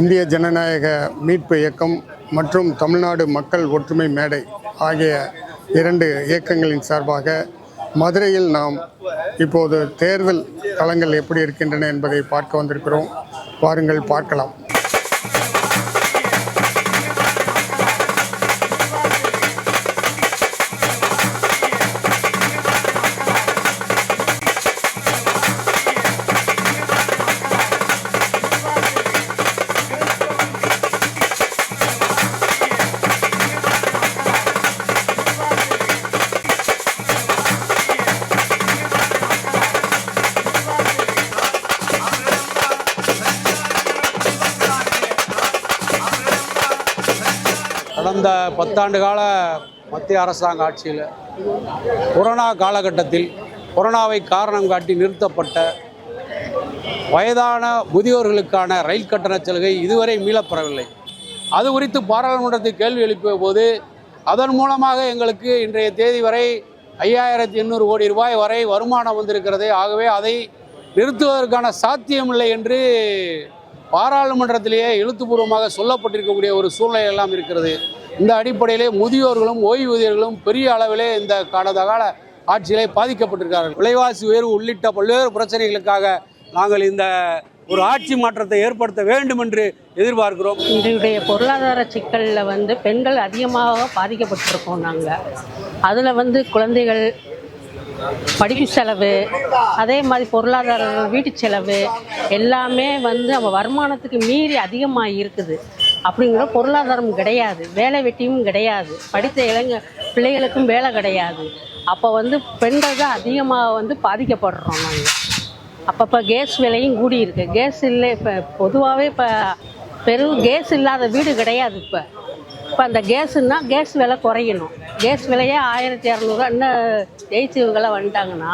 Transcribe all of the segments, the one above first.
இந்திய ஜனநாயக மீட்பு இயக்கம் மற்றும் தமிழ்நாடு மக்கள் ஒற்றுமை மேடை ஆகிய இரண்டு இயக்கங்களின் சார்பாக மதுரையில் நாம் இப்போது தேர்தல் களங்கள் எப்படி இருக்கின்றன என்பதை பார்க்க வந்திருக்கிறோம். வாருங்கள் பார்க்கலாம். பத்தாண்டு கால மத்திய அரசாங்க ஆட்சியில் கொரோனா காலகட்டத்தில் கொரோனாவை காரணம் காட்டி நிறுத்தப்பட்ட வயதான முதியோர்களுக்கான ரயில் கட்டண சலுகை இதுவரை மீளப்பெறவில்லை. அது குறித்து பாராளுமன்றத்தில் கேள்வி எழுப்பிய போது அதன் மூலமாக எங்களுக்கு இன்றைய தேதி வரை ஐயாயிரத்தி எண்ணூறு கோடி ரூபாய் வரை வருமானம் வந்திருக்கிறது. ஆகவே அதை நிறுத்துவதற்கான சாத்தியமில்லை என்று பாராளுமன்றத்திலேயே எழுத்துப்பூர்வமாக சொல்லப்பட்டிருக்கக்கூடிய ஒரு சூழ்நிலை எல்லாம் இருக்கிறது. இந்த அடிப்படையிலே முதியோர்களும் ஓய்வூதியர்களும் பெரிய அளவிலே இந்த கடந்த கால ஆட்சியிலே பாதிக்கப்பட்டிருக்கிறார்கள். விலைவாசி உயர்வு உள்ளிட்ட பல்வேறு பிரச்சனைகளுக்காக நாங்கள் இந்த ஒரு ஆட்சி மாற்றத்தை ஏற்படுத்த வேண்டும் என்று எதிர்பார்க்கிறோம். இன்றைய பொருளாதார சிக்கலில் வந்து பெண்கள் அதிகமாக பாதிக்கப்பட்டிருக்கோம் நாங்கள் அதில் வந்து குழந்தைகள் படிப்பு செலவு அதே மாதிரி பொருளாதார வீட்டு செலவு எல்லாமே வந்து நம்ம வருமானத்துக்கு மீறி அதிகமாக இருக்குது. அப்படிங்கிற பொருளாதாரம் கிடையாது வேலை வெட்டியும் கிடையாது படித்த இளைஞ பிள்ளைகளுக்கும் வேலை கிடையாது. அப்போ வந்து பெண்கள் தான் அதிகமாக வந்து பாதிக்கப்படுறோம் நாங்கள் அப்பப்போ கேஸ் விலையும் கூடி இருக்கு கேஸ் இல்லை இப்போ பொதுவாகவே இப்போ பெரும் கேஸ் இல்லாத வீடு கிடையாது இப்போ. இப்போ அந்த கேஸுன்னா கேஸ் விலை குறையணும். கேஸ் விலையே ஆயிரத்தி இரநூறுவா இன்னும் ஜெயிச்சவங்களாம் வந்துட்டாங்கன்னா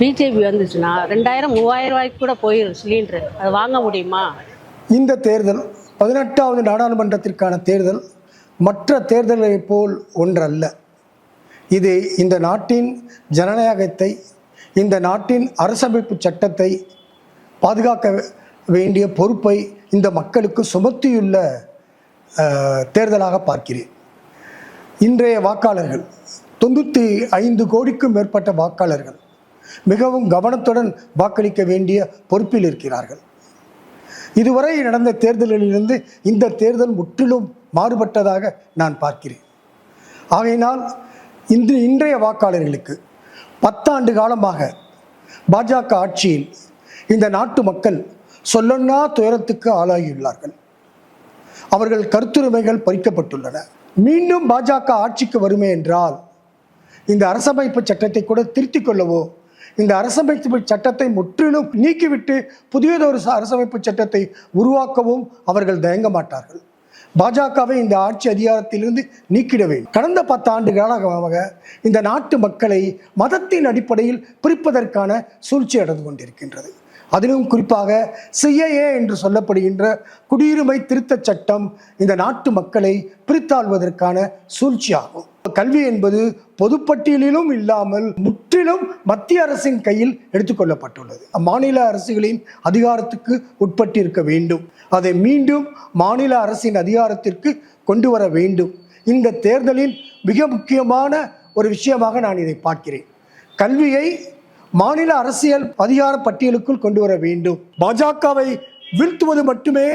பிஜேபி வந்துச்சுன்னா ரெண்டாயிரம் மூவாயிரம் ரூபாய்க்கு கூட போயிடும் சிலிண்டரு. அது வாங்க முடியுமா? இந்த தேர்தல் பதினெட்டாவது நாடாளுமன்றத்திற்கான தேர்தல் மற்ற தேர்தல்களைப் போல் ஒன்றல்ல. இது இந்த நாட்டின் ஜனநாயகத்தை இந்த நாட்டின் அரசமைப்பு சட்டத்தை பாதுகாக்க வேண்டிய பொறுப்பை இந்த மக்களுக்கு சுமத்தியுள்ள தேர்தலாக பார்க்கிறேன். இன்றைய வாக்காளர்கள் தொண்ணூற்றி ஐந்து கோடிக்கும் மேற்பட்ட வாக்காளர்கள் மிகவும் கவனத்துடன் வாக்களிக்க வேண்டிய பொறுப்பில் இருக்கிறார்கள். இதுவரை நடந்த தேர்தல்களிலிருந்து இந்த தேர்தல் முற்றிலும் மாறுபட்டதாக நான் பார்க்கிறேன். ஆகையினால் இன்று இன்றைய வாக்காளர்களுக்கு பத்தாண்டு காலமாக பாஜக ஆட்சியில் இந்த நாட்டு மக்கள் சொல்லொன்னா துயரத்துக்கு ஆளாகியுள்ளார்கள். அவர்கள் கருத்துரிமைகள் பறிக்கப்பட்டுள்ளன. மீண்டும் பாஜக ஆட்சிக்கு வருமே என்றால் இந்த அரசமைப்பு சட்டத்தை கூட திருத்திக் கொள்ளவோ இந்த அரசமைப்பு சட்டத்தை முற்றிலும் நீக்கிவிட்டு புதியதொரு அரசமைப்பு சட்டத்தை உருவாக்கவும் அவர்கள் தயங்க மாட்டார்கள் பாஜகவை இந்த ஆட்சி அதிகாரத்திலிருந்து நீக்கிட வேண்டும் கடந்த பத்து ஆண்டுகளாக இந்த நாட்டு மக்களை மதத்தின் அடிப்படையில் பிரிப்பதற்கான சூழ்ச்சி நடந்து கொண்டிருக்கின்றது. அதிலும் குறிப்பாக சிஏஏ என்று சொல்லப்படுகின்ற குடியுரிமை திருத்தச் சட்டம் இந்த நாட்டு மக்களை பிரித்தாள்வதற்கான சூழ்ச்சியாகும். கல்வி என்பது பொதுப்பட்டியலிலும் இல்லாமல் முற்றிலும் மத்திய அரசின் கையில் எடுத்துக்கொள்ளப்பட்டுள்ளது மாநில அரசுகளின் அதிகாரத்துக்கு உட்பட்டிருக்க வேண்டும். அதை மீண்டும் மாநில அரசின் அதிகாரத்திற்கு கொண்டு வர வேண்டும். இந்த தேர்தலில் மிக முக்கியமான ஒரு விஷயமாக நான் இதை பார்க்கிறேன். கல்வியை மாநில அரசியல் அதிகார பட்டியலுக்குள் கொண்டு வர வேண்டும். பாஜகவை வீழ்த்துவது மட்டுமே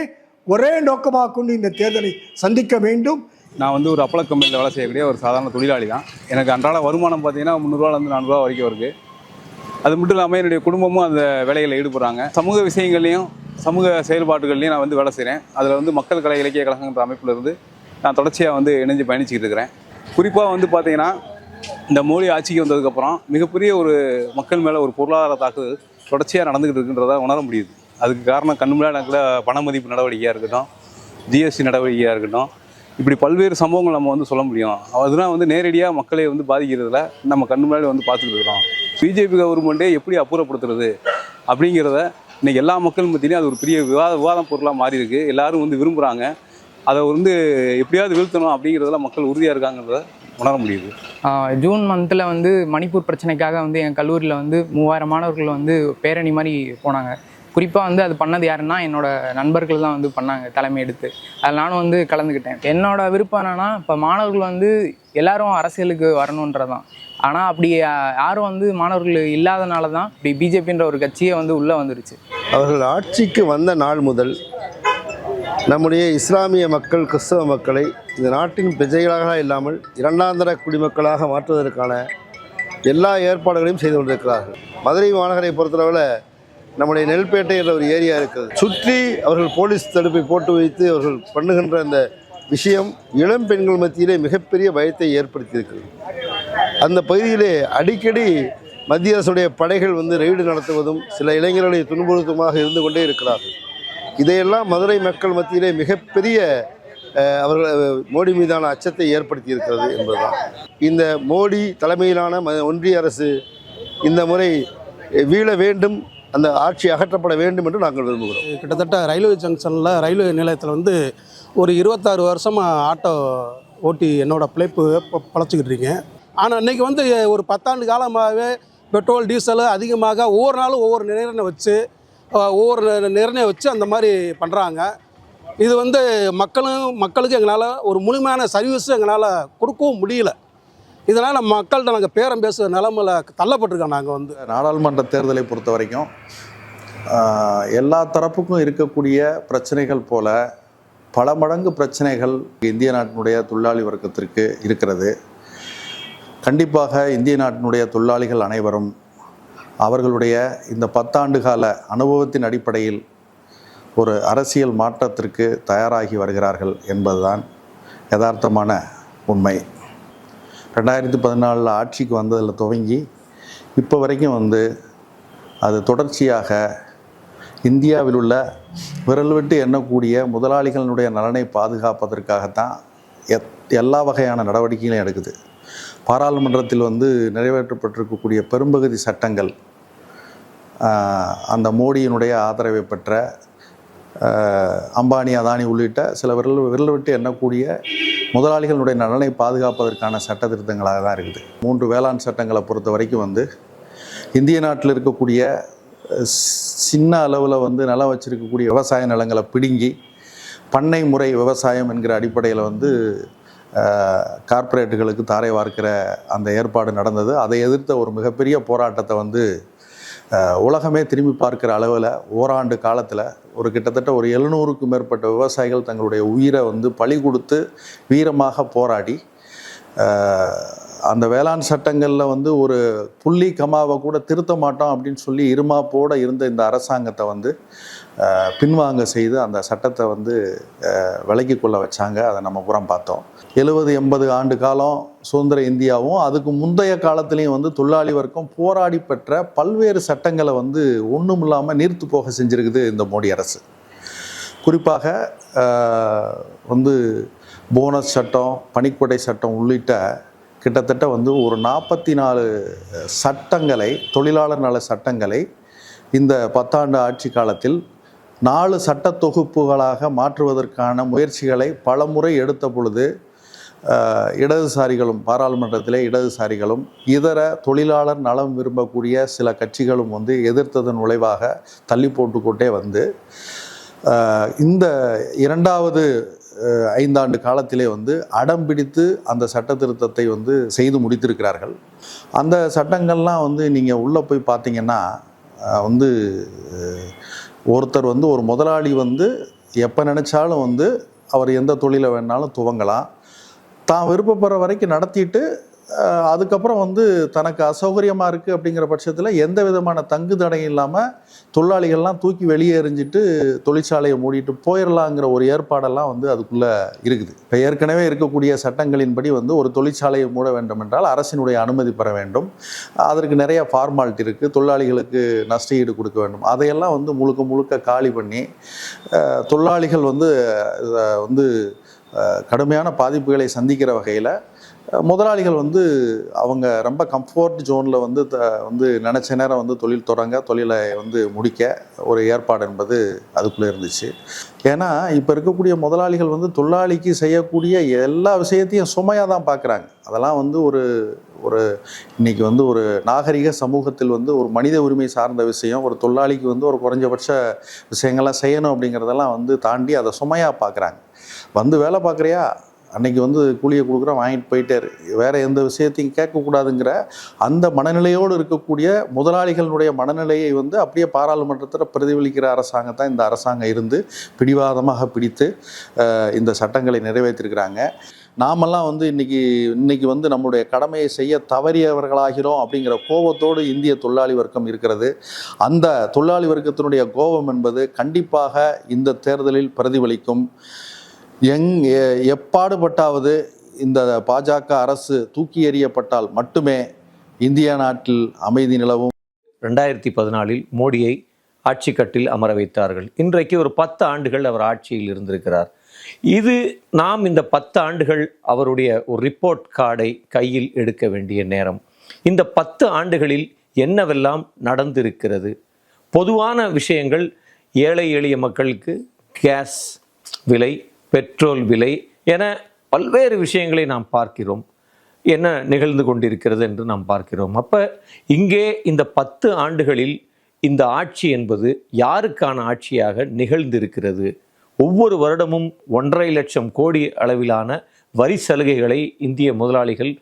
ஒரே நோக்கமாக கொண்டு இந்த தேர்தலை சந்திக்க வேண்டும். நான் வந்து ஒரு அப்பள கம்பெனியில் வேலை செய்யக்கூடிய ஒரு சாதாரண தொழிலாளி தான் எனக்கு அன்றாட வருமானம் பார்த்தீங்கன்னா முந்நூறுவாலேருந்து நானூறுரூவா வரைக்கும் இருக்குது அது மட்டும் இல்லாமல் என்னுடைய குடும்பமும் அந்த வேலைகளில் ஈடுபடுறாங்க. சமூக விஷயங்கள்லையும் சமூக செயல்பாடுகள்லையும் நான் வந்து வேலை செய்கிறேன் அதில் வந்து மக்கள் கலை இலக்கிய கழகங்கிற அமைப்பிலிருந்து நான் தொடர்ச்சியாக வந்து இணைஞ்சு பயணிச்சுக்கிட்டு இருக்கிறேன். குறிப்பாக வந்து பார்த்தீங்கன்னா இந்த மொழி ஆட்சிக்கு வந்ததுக்கப்புறம் மிகப்பெரிய ஒரு மக்கள் மேலே ஒரு பொருளாதார தாக்குதல் தொடர்ச்சியாக நடந்துக்கிட்டு இருக்குன்றதை உணர முடியுது. அதுக்கு காரணம் கண் முன்னாடி பண மதிப்பு நடவடிக்கையாக இருக்கட்டும் ஜிஎஸ்டி நடவடிக்கையாக இருக்கட்டும் இப்படி பல்வேறு சம்பவங்கள் நம்ம வந்து சொல்ல முடியும். அதெல்லாம் வந்து நேரடியாக மக்களை வந்து பாதிக்கிறதுல நம்ம கண்ணு முன்னாடி வந்து பார்த்துட்டு இருக்கிறோம் பிஜேபி கவர்மெண்ட்டே எப்படி அப்புறப்படுத்துறது அப்படிங்கிறத இன்னைக்கு எல்லா மக்கள் மத்தியிலையும் அது ஒரு பெரிய விவாத விவாதம் பொருளாக மாறி இருக்கு எல்லாரும் வந்து விரும்புகிறாங்க அதை வந்து எப்படியாவது வீழ்த்தணும் அப்படிங்கிறதுல மக்கள் உறுதியாக இருக்காங்கிறத உணர முடியுது. ஜூன் மந்தில் வந்து மணிப்பூர் பிரச்சனைக்காக வந்து என் கல்லூரியில் வந்து மூவாயிரம் மாணவர்கள் வந்து பேரணி மாதிரி போனாங்க. குறிப்பாக வந்து அது பண்ணது யாருன்னா என்னோட நண்பர்கள் தான் வந்து பண்ணாங்க தலைமை எடுத்து. அதில் நானும் வந்து கலந்துக்கிட்டேன். என்னோட விருப்பம் என்னன்னா இப்போ மாணவர்கள் வந்து எல்லாரும் அரசியலுக்கு வரணுன்றதான் ஆனால் அப்படி யா- யாரும் வந்து மாணவர்கள் இல்லாதனால தான் இப்படி பிஜேபின்ற ஒரு கட்சியே வந்து உள்ளே வந்துருச்சு. அவர்கள் ஆட்சிக்கு வந்த நாள் முதல் நம்முடைய இஸ்லாமிய மக்கள் கிறிஸ்தவ மக்களை இந்த நாட்டின் பிரஜைகளாக இல்லாமல் இரண்டாந்தர குடிமக்களாக மாற்றுவதற்கான எல்லா ஏற்பாடுகளையும் செய்து கொண்டிருக்கிறார்கள். மதுரை மாநகரை பொறுத்தளவில் நம்முடைய நெல்பேட்டை என்ற ஒரு ஏரியா இருக்குது. சுற்றி அவர்கள் போலீஸ் தடுப்பை போட்டு வைத்து அவர்கள் பண்ணுகின்ற அந்த விஷயம் இளம் பெண்கள் மத்தியிலே மிகப்பெரிய பயத்தை ஏற்படுத்தியிருக்கிறது அந்த பகுதியிலே அடிக்கடி மத்திய அரசுடைய படைகள் வந்து ரெய்டு நடத்துவதும் சில இளைஞர்களை துன்புறுத்துமாக இருந்து கொண்டே இருக்கிறார்கள். இதையெல்லாம் மதுரை மக்கள் மத்தியிலே மிகப்பெரிய அவர்கள் மோடி மீதான அச்சத்தை ஏற்படுத்தி இருக்கிறது என்பதுதான். இந்த மோடி தலைமையிலான ம- ஒன்றிய அரசு இந்த முறை வீழ வேண்டும் அந்த ஆட்சி அகற்றப்பட வேண்டும் என்று நாங்கள் விரும்புகிறோம். கிட்டத்தட்ட ரயில்வே ஜங்ஷனில் ரயில்வே நிலையத்தில் வந்து ஒரு இருபத்தாறு வருஷமாக ஆட்டோ ஓட்டி என்னோட பிழைப்பு பழச்சிக்கிட்டு இருக்கேன் ஆனால் இன்றைக்கி வந்து ஒரு பத்தாண்டு காலமாகவே பெட்ரோல் டீசல் அதிகமாக ஒவ்வொரு நாளும் ஒவ்வொரு நிர்ணயம் வச்சு ஒவ்வொரு நி- நிர்ணயம் வச்சு அந்த மாதிரி பண்ணுறாங்க இது வந்து மக்களும் மக்களுக்கு எங்களால் ஒரு முழுமையான சர்வீஸும் எங்களால் கொடுக்கவும் முடியல. இதனால் மக்கள்கிட்ட நாங்கள் பேரம் பேசுகிற நிலமையில தள்ளப்பட்டிருக்கோம் நாங்கள் வந்து. நாடாளுமன்ற தேர்தலை பொறுத்த வரைக்கும் எல்லா தரப்புக்கும் இருக்கக்கூடிய பிரச்சனைகள் போல பல மடங்கு பிரச்சனைகள் இந்திய நாட்டினுடைய தொழிலாளி வர்க்கத்திற்கு இருக்கிறது. கண்டிப்பாக இந்திய நாட்டினுடைய தொழிலாளிகள் அனைவரும் அவர்களுடைய இந்த பத்தாண்டு கால அனுபவத்தின் அடிப்படையில் ஒரு அரசியல் மாற்றத்திற்கு தயாராகி வருகிறார்கள் என்பதுதான் யதார்த்தமான உண்மை. ரெண்டாயிரத்தி பதினாலில் ஆட்சிக்கு வந்ததில் துவங்கி இப்போ வரைக்கும் வந்து அது தொடர்ச்சியாக இந்தியாவில் உள்ள விரல் விட்டு எண்ணக்கூடிய முதலாளிகளினுடைய நலனை பாதுகாப்பதற்காகத்தான் எத் எல்லா வகையான நடவடிக்கைகளையும் எடுக்குது. பாராளுமன்றத்தில் வந்து நிறைவேற்றப்பட்டிருக்கக்கூடிய பெரும்பகுதி சட்டங்கள் அந்த மோடியினுடைய ஆதரவை பெற்ற அம்பானி அதானி உள்ளிட்ட சில விரல் விரல் விட்டு எண்ணக்கூடிய முதலாளிகளுடைய நலனை பாதுகாப்பதற்கான சட்ட திருத்தங்களாக தான் இருக்குது. மூன்று வேளாண் சட்டங்களை பொறுத்த வரைக்கும் வந்து இந்திய நாட்டில் இருக்கக்கூடிய சின்ன அளவில் வந்து நிலம் வச்சுருக்கக்கூடிய விவசாய நிலங்களை பிடுங்கி பண்ணை முறை விவசாயம் என்கிற அடிப்படையில் வந்து கார்ப்பரேட்டுகளுக்கு தாரை வார்க்கிற அந்த ஏற்பாடு நடந்தது. அதை எதிர்த்த ஒரு மிகப்பெரிய போராட்டத்தை வந்து உலகமே திரும்பி பார்க்கிற அளவில் ஓராண்டு காலத்தில் ஒரு கிட்டத்தட்ட ஒரு எழுநூறுக்கும் மேற்பட்ட விவசாயிகள் தங்களுடைய உயிரை வந்து பழி கொடுத்து வீரமாக போராடி அந்த வேளாண் சட்டங்களில் வந்து ஒரு புள்ளி கமாவை கூட திருத்த மாட்டோம் அப்படின்னு சொல்லி இருமாப்போடு இருந்த இந்த அரசாங்கத்தை வந்து பின்வாங்க செய்து அந்த சட்டத்தை வந்து விலக்கி கொள்ள வச்சாங்க. அதை நம்ம புறம் பார்த்தோம். எழுபது எண்பது ஆண்டு காலம் சுதந்திர இந்தியாவும் அதுக்கு முந்தைய காலத்துலேயும் வந்து தொழிலாளி வர்க்கம் போராடி பெற்ற பல்வேறு சட்டங்களை வந்து ஒன்றும் இல்லாமல் நீர்த்து போக செஞ்சுருக்குது இந்த மோடி அரசு. குறிப்பாக வந்து போனஸ் சட்டம் பணிக்கொடை சட்டம் உள்ளிட்ட கிட்டத்தட்ட வந்து ஒரு நாற்பத்தி நாலு சட்டங்களை தொழிலாளர் நல சட்டங்களை இந்த பத்தாண்டு ஆட்சி காலத்தில் நாலு சட்ட தொகுப்புகளாக மாற்றுவதற்கான முயற்சிகளை பலமுறை எடுத்த பொழுது இடதுசாரிகளும் பாராளுமன்றத்திலே இடதுசாரிகளும் இதர தொழிலாளர் நலம் விரும்பக்கூடிய சில கட்சிகளும் வந்து எதிர்த்ததன் விளைவாக தள்ளி போட்டுக்கொண்டே வந்து இந்த இரண்டாவது ஐந்தாண்டு காலத்திலே வந்து அடம் பிடித்து அந்த சட்ட திருத்தத்தை வந்து செய்து முடித்திருக்கிறார்கள். அந்த சட்டங்கள்லாம் வந்து நீங்கள் உள்ளே போய் பார்த்தீங்கன்னா வந்து ஒருத்தர் வந்து ஒரு முதலாளி வந்து எப்போ நினச்சாலும் வந்து அவர் எந்த தொழிலை வேணாலும் துவங்கலாம். தான் விருப்பப்படுற வரைக்கும் நடத்திட்டு அதுக்கப்புறம் வந்து தனக்கு அசௌகரியமாக இருக்குது அப்படிங்கிற பட்சத்தில் எந்த விதமான தங்கு தடையும் இல்லாமல் தொழிலாளிகள்லாம் தூக்கி வெளியே எறிஞ்சிட்டு தொழிற்சாலையை மூடிட்டு போயிடலாங்கிற ஒரு ஏற்பாடெல்லாம் வந்து அதுக்குள்ளே இருக்குது. இப்போ ஏற்கனவே இருக்கக்கூடிய சட்டங்களின்படி வந்து ஒரு தொழிற்சாலையை மூட வேண்டும் என்றால் அரசினுடைய அனுமதி பெற வேண்டும். அதற்கு நிறைய ஃபார்மாலிட்டி இருக்குது தொழிலாளிகளுக்கு நஷ்ட ஈடு கொடுக்க வேண்டும். அதையெல்லாம் வந்து முழுக்க முழுக்க காலி பண்ணி தொழிலாளிகள் வந்து வந்து கடுமையான பாதிப்புகளை சந்திக்கிற வகையில் முதலாளிகள் வந்து அவங்க ரொம்ப கம்ஃபோர்ட் ஜோனில் வந்து த வந்து நினச்ச நேரம் வந்து தொழில் தொடங்க தொழிலை வந்து முடிக்க ஒரு ஏற்பாடு என்பது அதுக்குள்ளே இருந்துச்சு. ஏன்னா இப்போ இருக்கக்கூடிய முதலாளிகள் வந்து தொழிலாளிக்கு செய்யக்கூடிய எல்லா விஷயத்தையும் சுமையாக தான் பார்க்குறாங்க அதெல்லாம் வந்து ஒரு ஒரு இன்னைக்கு வந்து ஒரு நாகரிக சமூகத்தில் வந்து ஒரு மனித உரிமை சார்ந்த விஷயம் ஒரு தொழிலாளிக்கு வந்து ஒரு குறைஞ்சபட்ச விஷயங்கள்லாம் செய்யணும் அப்படிங்கிறதெல்லாம் வந்து தாண்டி அதை சுமையாக பார்க்குறாங்க வந்து வேலை பார்க்குறியா அன்னைக்கு வந்து கூலியை கொடுக்குறோம் வாங்கிட்டு போயிட்டார். வேறு எந்த விஷயத்தையும் கேட்கக்கூடாதுங்கிற அந்த மனநிலையோடு இருக்கக்கூடிய முதலாளிகளுடைய மனநிலையை வந்து அப்படியே பாராளுமன்றத்தில் பிரதிபலிக்கிற அரசாங்கம் தான் இந்த அரசாங்கம் இருந்து பிடிவாதமாக பிடித்து இந்த சட்டங்களை நிறைவேற்றிருக்கிறாங்க. நாமெல்லாம் வந்து இன்றைக்கி இன்றைக்கி வந்து நம்முடைய கடமையை செய்ய தவறியவர்களாகிறோம் அப்படிங்கிற கோபத்தோடு இந்திய தொழிலாளி வர்க்கம் இருக்கிறது. அந்த தொழிலாளி வர்க்கத்தினுடைய கோபம் என்பது கண்டிப்பாக இந்த தேர்தலில் பிரதிபலிக்கும். எங் எ- எப்பாடுபட்டாவது இந்த பாஜக அரசு தூக்கி எறியப்பட்டால் மட்டுமே இந்திய நாட்டில் அமைதி நிலவும். ரெண்டாயிரத்தி பதினாலில் மோடியை ஆட்சி கட்டில் அமர வைத்தார்கள். இன்றைக்கு ஒரு பத்து ஆண்டுகள் அவர் ஆட்சியில் இருந்திருக்கிறார். இது நாம் இந்த பத்து ஆண்டுகள் அவருடைய ஒரு ரிப்போர்ட் கார்டை கையில் எடுக்க வேண்டிய நேரம். இந்த பத்து ஆண்டுகளில் என்னவெல்லாம் நடந்திருக்கிறது? பொதுவான விஷயங்கள் ஏழை எளிய மக்களுக்கு கேஸ் விலை பெட்ரோல் விலை என பல்வேறு விஷயங்களை நாம் பார்க்கிறோம். என்ன நிகழ்ந்து கொண்டிருக்கிறது என்று நாம் பார்க்கிறோம். அப்போ இங்கே இந்த பத்து ஆண்டுகளில் இந்த ஆட்சி என்பது யாருக்கான ஆட்சியாக நிகழ்ந்திருக்கிறது? ஒவ்வொரு வருடமும் ஒன்றரை லட்சம் கோடி அளவிலான வரி சலுகைகளை இந்திய முதலாளிகள்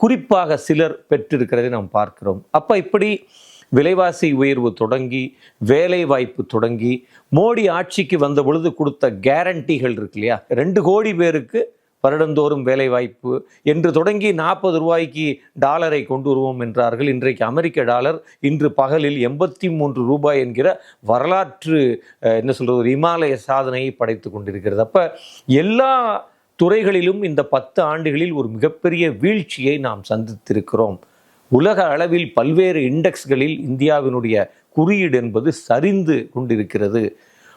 குறிப்பாக சிலர் பெற்றிருக்கிறதை நாம் பார்க்கிறோம். அப்போ இப்படி விலைவாசி உயர்வு தொடங்கி வேலை வாய்ப்பு தொடங்கி மோடி ஆட்சிக்கு வந்த பொழுது கொடுத்த கேரண்டிகள் இருக்கு இல்லையா? ரெண்டு கோடி பேருக்கு வருடந்தோறும் வேலை வாய்ப்பு என்று தொடங்கி நாற்பது ரூபாய்க்கு டாலரை கொண்டு வருவோம் என்றார்கள். இன்றைக்கு அமெரிக்க டாலர் இன்று பகலில் எண்பத்தி மூன்று ரூபாய் என்கிற வரலாற்று என்ன சொல்கிறது ஒரு இமாலய சாதனையை படைத்து கொண்டிருக்கிறது. அப்போ எல்லா துறைகளிலும் இந்த பத்து ஆண்டுகளில் ஒரு மிகப்பெரிய வீழ்ச்சியை நாம் சந்தித்திருக்கிறோம். உலக அளவில் பல்வேறு இண்டெக்ஸ்களில் இந்தியாவினுடைய குறியீடு என்பது சரிந்து கொண்டிருக்கிறது.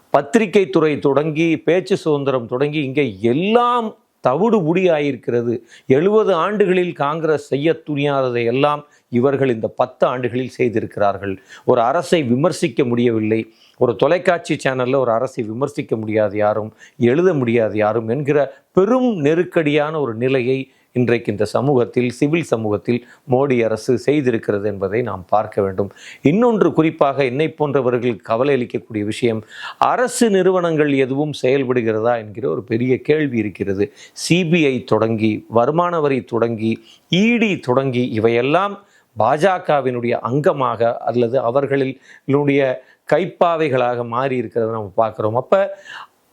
பத்திரிகை துறை தொடங்கி பேச்சு சுதந்திரம் தொடங்கி இங்கே எல்லாம் தவிடு ஆயிருக்கிறது எழுபது ஆண்டுகளில் காங்கிரஸ் செய்ய துணியாததை எல்லாம் இவர்கள் இந்த பத்து ஆண்டுகளில் செய்திருக்கிறார்கள். ஒரு அரசை விமர்சிக்க முடியவில்லை. ஒரு தொலைக்காட்சி சேனலில் ஒரு அரசை விமர்சிக்க முடியாது யாரும் எழுத முடியாது யாரும் என்கிற பெரும் நெருக்கடியான ஒரு நிலையை இன்றைக்கு இந்த சமூகத்தில் சிவில் சமூகத்தில் மோடி அரசு செய்திருக்கிறது என்பதை நாம் பார்க்க வேண்டும். இன்னொன்று குறிப்பாக என்னை போன்றவர்களுக்கு கவலை அளிக்கக்கூடிய விஷயம் அரசு நிறுவனங்கள் எதுவும் செயல்படுகிறதா என்கிற ஒரு பெரிய கேள்வி இருக்கிறது. சிபிஐ தொடங்கி வருமான வரி தொடங்கி இடி தொடங்கி இவையெல்லாம் பாஜகவினுடைய அங்கமாக அல்லது அவர்களினுடைய கைப்பாவைகளாக மாறி இருக்கிறத நம்ம பார்க்குறோம். அப்போ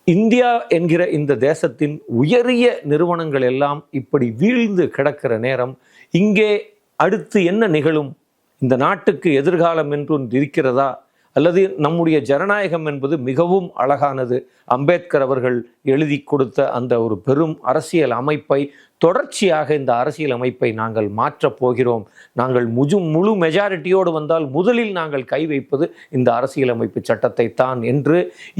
இந்தியா என்கிற இந்த தேசத்தின் உயரிய நிறுவனங்கள் எல்லாம் இப்படி வீழ்ந்து கிடக்கிற நேரம் இங்கே அடுத்து என்ன நிகழும்? இந்த நாட்டுக்கு எதிர்காலம் என்று இருக்கிறதா? அல்லது நம்முடைய ஜனநாயகம் என்பது மிகவும் அழகானது. அம்பேத்கர் அவர்கள் எழுதி கொடுத்த அந்த ஒரு பெரும் அரசியல் அமைப்பை தொடர்ச்சியாக இந்த அரசியல் அமைப்பை நாங்கள் மாற்றப் போகிறோம். நாங்கள் முஜு முழு மெஜாரிட்டியோடு வந்தால் முதலில் நாங்கள் கை வைப்பது இந்த அரசியலமைப்பு சட்டத்தை தான் என்று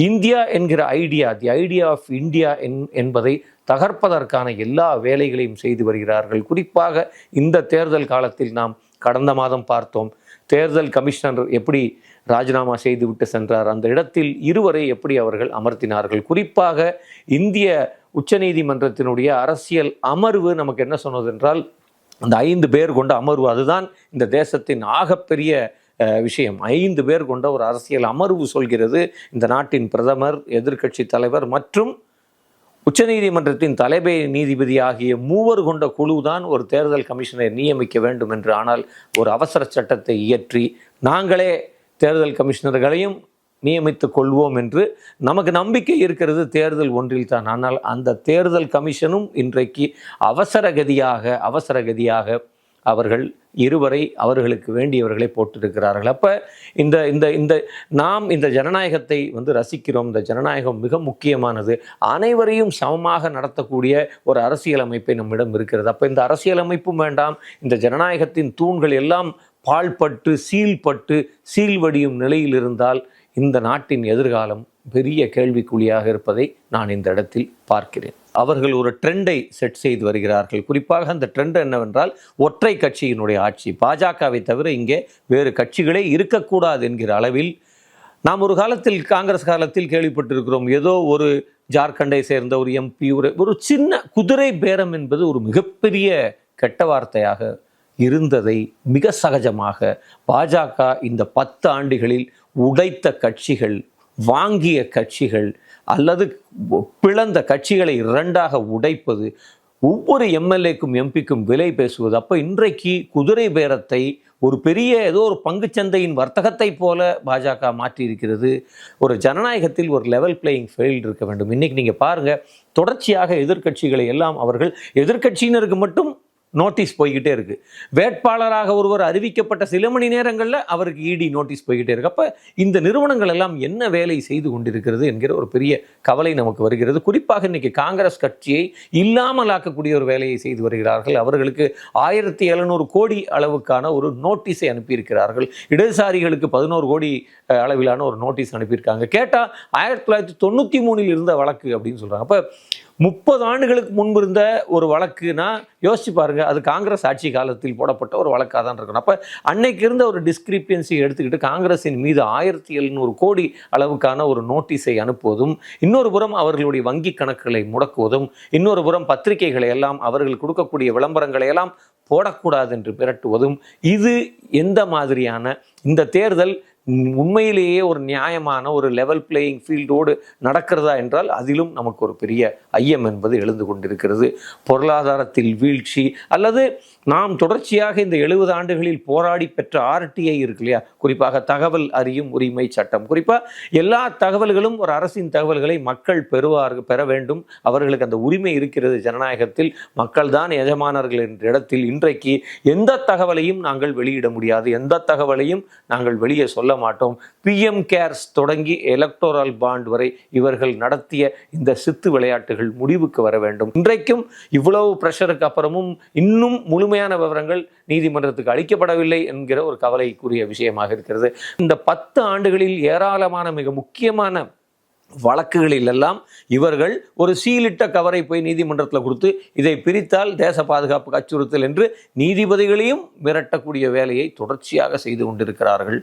இந்தியா என்கிற idea the idea of India என் என்பதை தகர்ப்பதற்கான எல்லா வேலைகளையும் செய்து வருகிறார்கள். குறிப்பாக இந்த தேர்தல் காலத்தில் நாம் கடந்த மாதம் பார்த்தோம். தேர்தல் கமிஷனர் எப்படி ராஜினாமா செய்துவிட்டு சென்றார். அந்த இடத்தில் இருவரை எப்படி அவர்கள் அமர்த்தினார்கள்? குறிப்பாக இந்திய உச்சநீதிமன்றத்தினுடைய அரசியல் அமர்வு நமக்கு என்ன சொன்னதென்றால் அந்த ஐந்து பேர் கொண்ட அமர்வு அதுதான் இந்த தேசத்தின் ஆகப்பெரிய விஷயம். ஐந்து பேர் கொண்ட ஒரு அரசியல் அமர்வு சொல்கிறது இந்த நாட்டின் பிரதமர் எதிர்க்கட்சி தலைவர் மற்றும் உச்சநீதிமன்றத்தின் தலைமை நீதிபதி ஆகிய மூவர் கொண்ட குழுதான் ஒரு தேர்தல் கமிஷனை நியமிக்க வேண்டும் என்று ஆனால் ஒரு அவசர சட்டத்தை இயற்றி நாங்களே தேர்தல் கமிஷனர்களையும் நியமித்து கொள்வோம் என்று நமக்கு நம்பிக்கை இருக்கிறது தேர்தல் ஒன்றில் தான். ஆனால் அந்த தேர்தல் கமிஷனும் இன்றைக்கு அவசரகதியாக அவசரகதியாக அவசர கதியாக அவர்கள் இருவரை அவர்களுக்கு வேண்டியவர்களை போட்டிருக்கிறார்கள். அப்போ இந்த இந்த இந்த நாம் இந்த ஜனநாயகத்தை வந்து ரசிக்கிறோம். இந்த ஜனநாயகம் மிக முக்கியமானது. அனைவரையும் சமமாக நடத்தக்கூடிய ஒரு அரசியலமைப்பை நம்மிடம் இருக்கிறது. அப்போ இந்த அரசியலமைப்பும் வேண்டாம். இந்த ஜனநாயகத்தின் தூண்கள் எல்லாம் பாழ்பட்டு சீல்பட்டு சீல்வடியும் நிலையில் இருந்தால் இந்த நாட்டின் எதிர்காலம் பெரிய கேள்விக்குழியாக இருப்பதை நான் இந்த இடத்தில் பார்க்கிறேன். அவர்கள் ஒரு ட்ரெண்டை செட் செய்து வருகிறார்கள். குறிப்பாக அந்த ட்ரெண்ட் என்னவென்றால் ஒற்றை கட்சியினுடைய ஆட்சி. பாஜகவை தவிர இங்கே வேறு கட்சிகளே இருக்கக்கூடாது என்கிற அளவில் நாம் ஒரு காலத்தில் காங்கிரஸ் காலத்தில் கேள்விப்பட்டிருக்கிறோம். ஏதோ ஒரு ஜார்க்கண்டை சேர்ந்த ஒரு எம்பி ஒரு ஒரு சின்ன குதிரை பேரம் என்பது ஒரு மிகப்பெரிய கெட்ட வார்த்தையாக இருந்ததை மிக சகஜமாக பாஜக இந்த பத்து ஆண்டுகளில் உடைத்த கட்சிகள் வாங்கிய கட்சிகள் அல்லது பிளந்த கட்சிகளை இரண்டாக உடைப்பது ஒவ்வொரு எம்எல்ஏக்கும் எம்பிக்கும் விலை பேசுவது அப்போ இன்றைக்கு குதிரை பேரத்தை ஒரு பெரிய ஏதோ ஒரு பங்குச்சந்தையின் வர்த்தகத்தை போல பாஜக மாற்றி இருக்கிறது ஒரு ஜனநாயகத்தில் ஒரு லெவல் பிளேயிங் ஃபீல்டு இருக்க வேண்டும். இன்றைக்கி நீங்கள் பாருங்கள் தொடர்ச்சியாக எதிர்க்கட்சிகளை எல்லாம் அவர்கள் எதிர்க்கட்சியினருக்கு மட்டும் நோட்டீஸ் போய்கிட்டே இருக்கு. வேட்பாளராக ஒருவர் அறிவிக்கப்பட்ட சில மணி நேரங்களில் அவருக்கு இடி நோட்டீஸ் போய்கிட்டே இருக்கு. அப்போ இந்த நிறுவனங்கள் எல்லாம் என்ன வேலை செய்து கொண்டிருக்கிறது என்கிற ஒரு பெரிய கவலை நமக்கு வருகிறது. குறிப்பாக இன்னைக்கு காங்கிரஸ் கட்சியை இல்லாமல் ஆக்கக்கூடிய ஒரு வேலையை செய்து வருகிறார்கள். அவர்களுக்கு ஆயிரத்தி எழுநூறு கோடி அளவுக்கான ஒரு நோட்டீஸை அனுப்பியிருக்கிறார்கள். இடதுசாரிகளுக்கு பதினோரு கோடி அளவிலான ஒரு நோட்டீஸ் அனுப்பியிருக்காங்க. கேட்டால் ஆயிரத்தி தொள்ளாயிரத்தி தொண்ணூற்றி மூணில் இருந்த வழக்கு அப்படின்னு சொல்கிறாங்க அப்போ முப்பது ஆண்டுகளுக்கு முன்பு இருந்த ஒரு வழக்குனா யோசிச்சு பாருங்க அது காங்கிரஸ் ஆட்சி காலத்தில் போடப்பட்ட ஒரு வழக்காக தான் இருக்கணும். அப்போ அன்னைக்கு இருந்த ஒரு டிஸ்கிரிப்பன்சி எடுத்துக்கிட்டு காங்கிரஸின் மீது ஆயிரத்தி எழுநூறு கோடி அளவுக்கான ஒரு நோட்டீஸை அனுப்புவதும் இன்னொரு புறம் அவர்களுடைய வங்கி கணக்குகளை முடக்குவதும் இன்னொரு புறம் பத்திரிகைகளை எல்லாம் அவர்கள் கொடுக்கக்கூடிய விளம்பரங்களை எல்லாம் போடக்கூடாது என்று மிரட்டுவதும் இது எந்த மாதிரியான இந்த தேர்தல் உண்மையிலேயே ஒரு நியாயமான ஒரு லெவல் பிளேயிங் ஃபீல்டோடு நடக்கிறதா என்றால் அதிலும் நமக்கு ஒரு பெரிய ஐயம் என்பது எழுந்து கொண்டிருக்கிறது. பொருளாதாரத்தில் வீழ்ச்சி அல்லது நாம் தொடர்ச்சியாக இந்த எழுபது ஆண்டுகளில் போராடி பெற்ற ஆர்டிஐ இருக்கு இல்லையா? குறிப்பாக தகவல் அறியும் உரிமை சட்டம். குறிப்பாக எல்லா தகவல்களும் ஒரு அரசின் தகவல்களை மக்கள் பெறுவார் பெற வேண்டும். அவர்களுக்கு அந்த உரிமை இருக்கிறது ஜனநாயகத்தில். மக்கள் தான் எஜமானர்கள் என்ற இடத்தில் இன்றைக்கு எந்த தகவலையும் நாங்கள் வெளியிட முடியாது. எந்த தகவலையும் நாங்கள் வெளியே சொல்ல மாட்டோம். பிஎம் கேர்ஸ் தொடங்கி எலக்டோரல் பாண்ட் வரை இவர்கள் நடத்திய இந்த சித்து விளையாட்டுகள் முடிவுக்கு வர வேண்டும். இன்றைக்கும் இவ்வளவு பிரஷருக்கு அப்புறமும் இன்னும் முழுமையான விவரங்கள் நீதிமன்றத்துக்கு அளிக்கப்படவில்லை என்கிற ஒரு கவலைக்குரிய விஷயமாக இருக்கிறது. இந்த பத்து ஆண்டுகளில் ஏராளமான மிக முக்கியமான வழக்குகளிலெல்லாம் இவர்கள் ஒரு சீலிட்ட கவரை போய் நீதிமன்றத்தில் கொடுத்து இதை பிரித்தால் தேச பாதுகாப்புக்கு அச்சுறுத்தல் என்று நீதிபதிகளையும் மிரட்டக்கூடிய வேலையை தொடர்ச்சியாக செய்து கொண்டிருக்கிறார்கள்.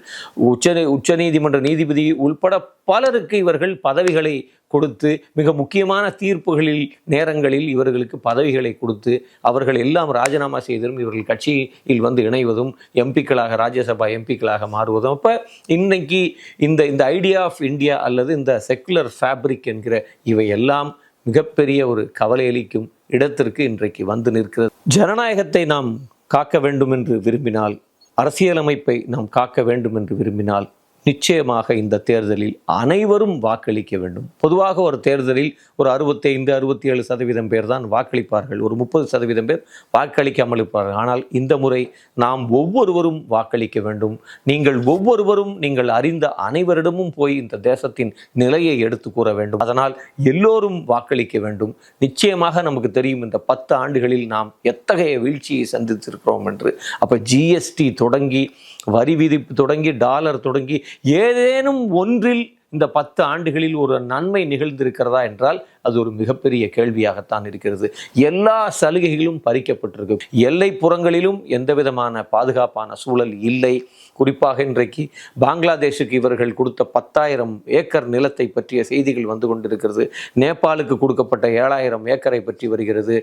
உச்ச உச்சநீதிமன்ற நீதிபதி உள்பட பலருக்கு இவர்கள் பதவிகளை கொடுத்து மிக முக்கியமான தீர்ப்புகளில் நேரங்களில் இவர்களுக்கு பதவிகளை கொடுத்து அவர்கள் எல்லாம் ராஜினாமா செய்ததும் இவர்கள் கட்சியில் வந்து இணைவதும் எம்பிக்களாக ராஜ்யசபா எம்பிக்களாக மாறுவதும். அப்போ இன்னைக்கு இந்த இந்த ஐடியா ஆஃப் இந்தியா அல்லது இந்த செக்குலர் ஃபேப்ரிக் என்கிற இவை எல்லாம் மிகப்பெரிய ஒரு கவலையளிக்கும் இடத்திற்கு இன்றைக்கு வந்து நிற்கிறது. ஜனநாயகத்தை நாம் காக்க வேண்டும் என்று விரும்பினால் அரசியலமைப்பை நாம் காக்க வேண்டும் என்று விரும்பினால் நிச்சயமாக இந்த தேர்தலில் அனைவரும் வாக்களிக்க வேண்டும். பொதுவாக ஒரு தேர்தலில் ஒரு அறுபத்தைந்து அறுபத்தி ஏழு சதவீதம் பேர் தான் வாக்களிப்பார்கள். ஒரு முப்பது சதவீதம் பேர் வாக்களிக்காமல் இருப்பார்கள். ஆனால் இந்த முறை நாம் ஒவ்வொருவரும் வாக்களிக்க வேண்டும். நீங்கள் ஒவ்வொருவரும் நீங்கள் அறிந்த அனைவரிடமும் போய் இந்த தேசத்தின் நிலையை எடுத்து கூற வேண்டும். அதனால் எல்லோரும் வாக்களிக்க வேண்டும். நிச்சயமாக நமக்கு தெரியும் இந்த பத்து ஆண்டுகளில் நாம் எத்தகைய வீழ்ச்சியை சந்தித்திருக்கிறோம் என்று. அப்போ ஜிஎஸ்டி தொடங்கி வரி விதிப்பு தொடங்கி டாலர் தொடங்கி ஏதேனும் ஒன்றில் இந்த பத்து ஆண்டுகளில் ஒரு நன்மை நிகழ்ந்திருக்கிறதா என்றால் அது ஒரு மிகப்பெரிய கேள்வியாகத்தான் இருக்கிறது. எல்லா சலுகைகளும் பறிக்கப்பட்டிருக்கு. எல்லைப்புறங்களிலும் எந்த விதமான பாதுகாப்பான சூழல் இல்லை. குறிப்பாக இன்றைக்கு பங்களாதேஷுக்கு இவர்கள் கொடுத்த பத்தாயிரம் ஏக்கர் நிலத்தை பற்றிய செய்திகள் வந்து கொண்டிருக்கிறது. நேபாளுக்கு கொடுக்கப்பட்ட ஏழாயிரம் ஏக்கரை பற்றி வருகிறது.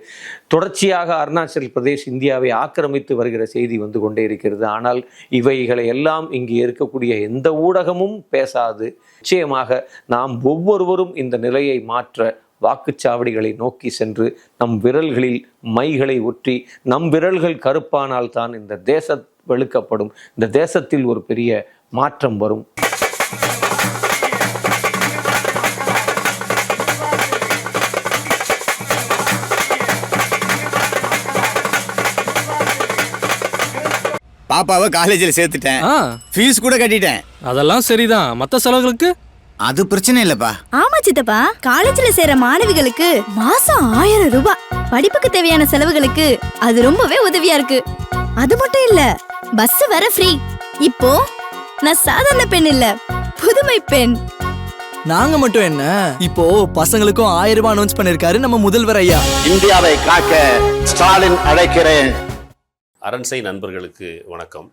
தொடர்ச்சியாக அருணாச்சல் பிரதேஷ் இந்தியாவை ஆக்கிரமித்து வருகிற செய்தி வந்து கொண்டே இருக்கிறது. ஆனால் இவைகளை எல்லாம் இங்கே இருக்கக்கூடிய எந்த ஊடகமும் பேசாது. நிச்சயமாக நாம் ஒவ்வொருவரும் இந்த நிலையை மாற்ற வாக்குச்சாவடிகளை நோக்கி சென்று நம் விரல்களில் மைகளை ஒற்றி நம் விரல்கள் கருப்பானால் தான் இந்த தேச வெளுக்கப்படும். இந்த தேசத்தில் ஒரு பெரிய மாற்றம் வரும். பாப்பாவை காலேஜில் சேர்த்துட்டேன். ஆ. ஃபீஸ் கூட கட்டிட்டேன். அதெல்லாம் சரிதான். மற்ற செலவுகளுக்கு? அது பிரச்சனை இல்லப்பா. ஆமா சித்தப்பா காலேஜ்ல சேர மாணவிகளுக்கு மாசம் ஆயிரம் ரூபாய் படிப்புக்கு தேவையான செலவுகளுக்கு அது ரொம்பவே உதவியா இருக்கு. அது மட்டும் இல்ல பஸ் வர ஃப்ரீ இப்போ நான் சாதாரண பெண் இல்ல புதுமை பெண். நாங்க மட்டும் என்ன? இப்போ பசங்களுக்கும் ஆயிரம் ரூபாய் அனௌன்ஸ் பண்ணிருக்காரு நம்ம முதல்வர் ஐயா. இந்தியாவை காக்க ஸ்டாலின் அழைக்கிறேன். அரண்சை நண்பர்களுக்கு வணக்கம்.